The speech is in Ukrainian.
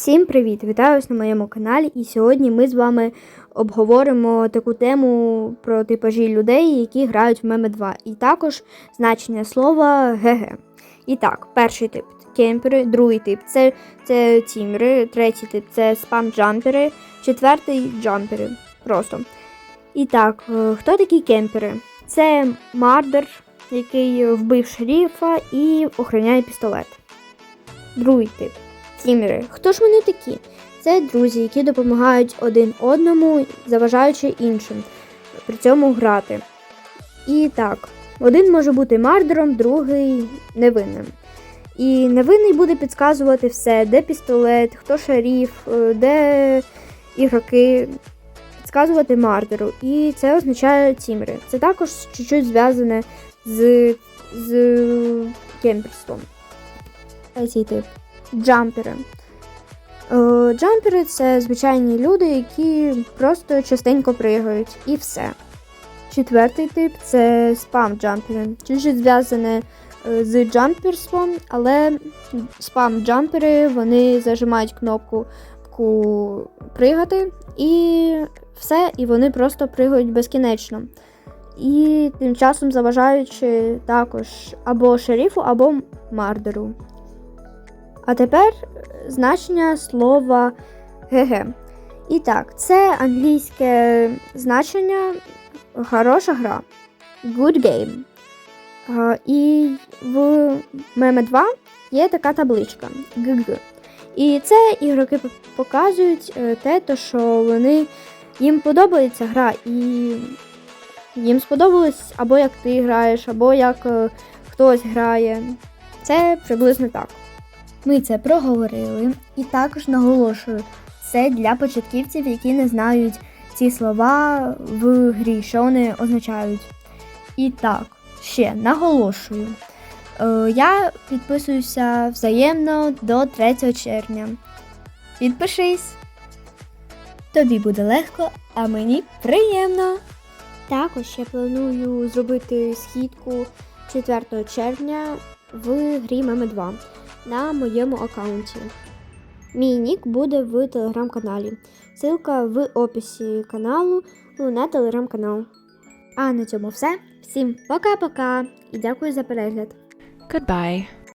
Всім привіт! Вітаю вас на моєму каналі. І сьогодні ми з вами обговоримо таку тему про типажі людей, які грають в меме 2, і також значення слова ГГ. І так, перший тип кемпери, другий тип це, це тімери, третій тип це спам-джампери, четвертий джампери. Просто. І так, е, хто такі кемпери? Це мардер, який вбив шеріфа і охороняє пістолет. Другий тип тімери. Хто ж вони такі? Це друзі, які допомагають один одному, заважаючи іншим при цьому грати. І так, один може бути мардером, другий невинним. І невинний буде підказувати все, де пістолет, хто шаріф, е, де ігроки. Підказувати мардеру. І це означає тімери. Це також чуть-чуть зв'язане з, з кемперством. Третій тип джампери. Е, Джампери це звичайні люди, які просто частенько пригають і все. Четвертий тип це спам-джампери. Чуть зв'язане з джамперством, але спам-джампери вони зажимають кнопку пригати і все, і вони просто пригають безкінечно. І тим часом заважаючи також або шерифу, або мардеру. А тепер значення слова ГГ. І так, це англійське значення хороша гра. Good game. І в Меме 2 є така табличка ГГ. І це ігроки показують е, те, то, що вони їм подобається гра, і їм сподобалось або як ти граєш, або як е, хтось грає. Це приблизно так. Ми це проговорили і також наголошую, це для початківців, які не знають ці слова в грі, що вони означають. І так, ще наголошую. Е, я підписуюся взаємно до 3 червня. Підпишись! Тобі буде легко, а мені приємно. Також я планую зробити східку 4 червня в грі Меме 2 на моєму аккаунті. Мій нік буде в телеграм-каналі. Ссылка в описі каналу на телеграм-канал. А на цьому все. Всім пока-пока і дякую за перегляд. Goodbye.